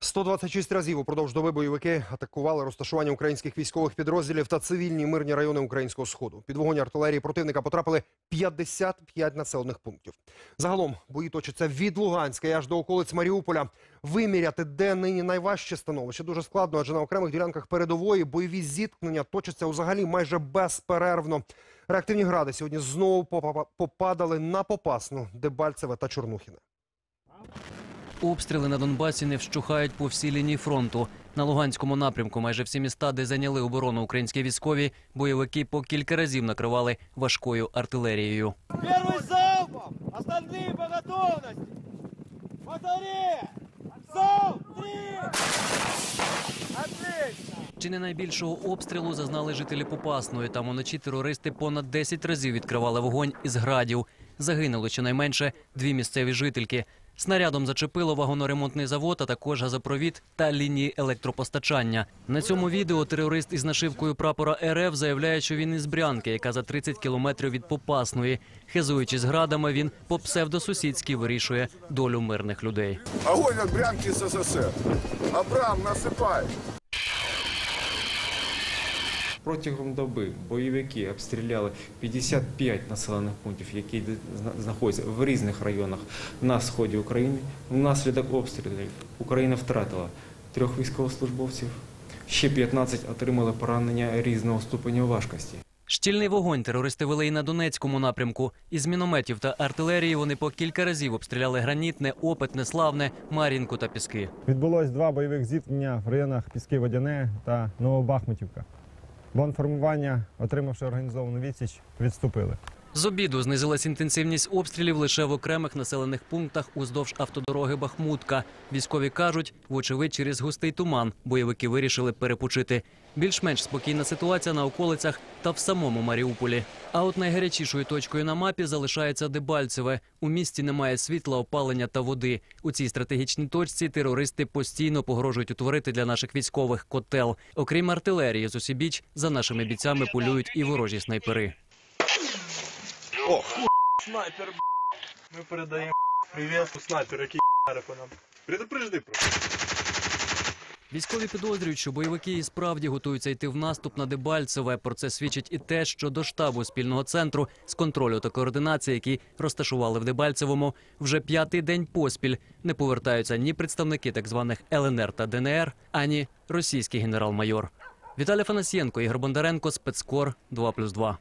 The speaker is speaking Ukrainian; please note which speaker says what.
Speaker 1: 126 разів упродовж доби бойовики атакували розташування українських військових підрозділів та цивільні мирні райони українського сходу. Під вогонь артилерії противника потрапили 55 населених пунктів. Загалом бої точаться від Луганська і аж до околиць Маріуполя. Виміряти, де нині найважче становище, дуже складно, адже на окремих ділянках передової бойові зіткнення точаться взагалі майже безперервно. Реактивні гради сьогодні знову попадали на Попасну, Дебальцеве та Чорнухіне.
Speaker 2: Обстріли на Донбасі не вщухають по всій лінії фронту. На Луганському напрямку майже всі міста, де зайняли оборону українські військові, бойовики по кілька разів накривали важкою артилерією.
Speaker 3: Первый залпом! Остальные по готовности! Батарея! Залп! Три! Отлично!
Speaker 2: Чи не найбільшого обстрілу зазнали жителі Попасної. Там уночі терористи понад 10 разів відкривали вогонь із градів. Загинули щонайменше дві місцеві жительки. Снарядом зачепило вагоноремонтний завод, а також газопровід та лінії електропостачання. На цьому відео терорист із нашивкою прапора РФ заявляє, що він із Брянки, яка за 30 кілометрів від Попасної. Хизуючись градами, він по псевдосусідськи вирішує долю мирних людей.
Speaker 4: Огонь від Брянки СССР. Абрам, насыпай.
Speaker 5: Протягом доби бойовики обстріляли 55 населених пунктів, які зна- знаходяться в різних районах на сході України. Внаслідок обстрілів Україна втратила трьох військовослужбовців, ще 15 отримали поранення різного ступеня важкості.
Speaker 2: Щільний вогонь терористи вели і на Донецькому напрямку. Із мінометів та артилерії вони по кілька разів обстріляли гранітне, опитне, славне, Мар'їнку та Піски.
Speaker 6: Відбулось два бойових зіткнення в районах Піски Водяне та Новобахмутівка. Бонформування, отримавши організовану відсіч, відступили.
Speaker 2: З обіду знизилась інтенсивність обстрілів лише в окремих населених пунктах уздовж автодороги Бахмутка. Військові кажуть, вочевидь, через густий туман бойовики вирішили перепочити. Більш-менш спокійна ситуація на околицях та в самому Маріуполі. А от найгарячішою точкою на мапі залишається Дебальцеве. У місті немає світла, опалення та води. У цій стратегічній точці терористи постійно погрожують утворити для наших військових котел. Окрім артилерії, з усібіч за нашими бійцями полюють і ворожі снайпери.
Speaker 3: Снайпер, б***ь. Ми передаємо привіт снайпер, який ***аре по нам. Предупрежди просто.
Speaker 2: Військові підозрюють, що бойовики і справді готуються йти в наступ на Дебальцеве. Про це свідчить і те, що до штабу спільного центру з контролю та координації, які розташували в Дебальцевому, вже п'ятий день поспіль не повертаються ні представники так званих ЛНР та ДНР, ані російський генерал-майор. Віталій Фанасьєнко, Ігор Бондаренко, спецкор 2+,2.